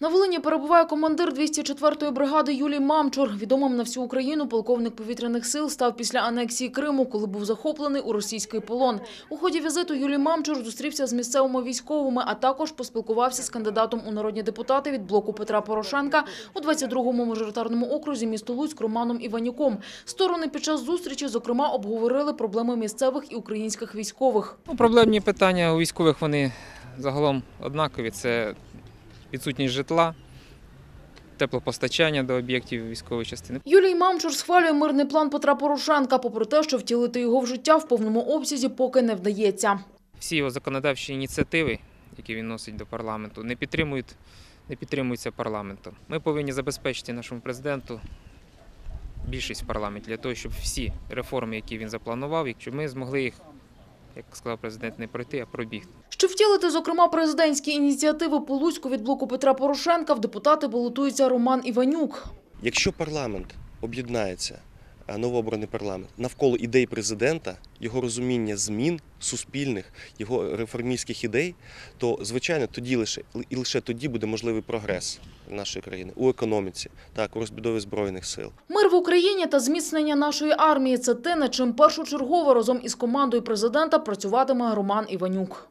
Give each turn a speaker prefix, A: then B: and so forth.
A: На Волині перебуває командир 204-ї бригади Юлій Мамчур. Відомим на всю Україну полковник повітряних сил став після анексії Криму, коли був захоплений у російський полон. У ході візиту Юлій Мамчур зустрівся з місцевими військовими, а також поспілкувався з кандидатом у народні депутати від блоку Петра Порошенка у 22-му мажоритарному окрузі місто Луцьк Романом Іванюком. Сторони під час зустрічі, зокрема, обговорили проблеми місцевих і українських військових.
B: Ну, проблемні питання у військових вони загалом однакові. Це відсутність житла, теплопостачання до об'єктів військової частини.
A: Юлій Мамчур схвалює мирний план Петра Порошенка, попри те, що втілити його в життя в повному обсязі поки не вдається.
B: Всі його законодавчі ініціативи, які він носить до парламенту, не підтримують, не підтримуються парламентом. Ми повинні забезпечити нашому президенту більшість в парламенті для того, щоб всі реформи, які він запланував, щоб ми змогли їх, як сказав президент, не пройти, а пробігти.
A: Щоб втілити, зокрема, президентські ініціативи по Луцьку від блоку Петра Порошенка, в депутати балотується Роман Іванюк.
C: Якщо парламент об'єднається, новообраний парламент, навколо ідей президента, його розуміння змін суспільних, його реформістських ідей, то звичайно тоді лише і лише тоді буде можливий прогрес нашої країни у економіці, так у розбудові збройних сил.
A: Мир в Україні та зміцнення нашої армії – це те, над чим першочергово разом із командою президента працюватиме Роман Іванюк.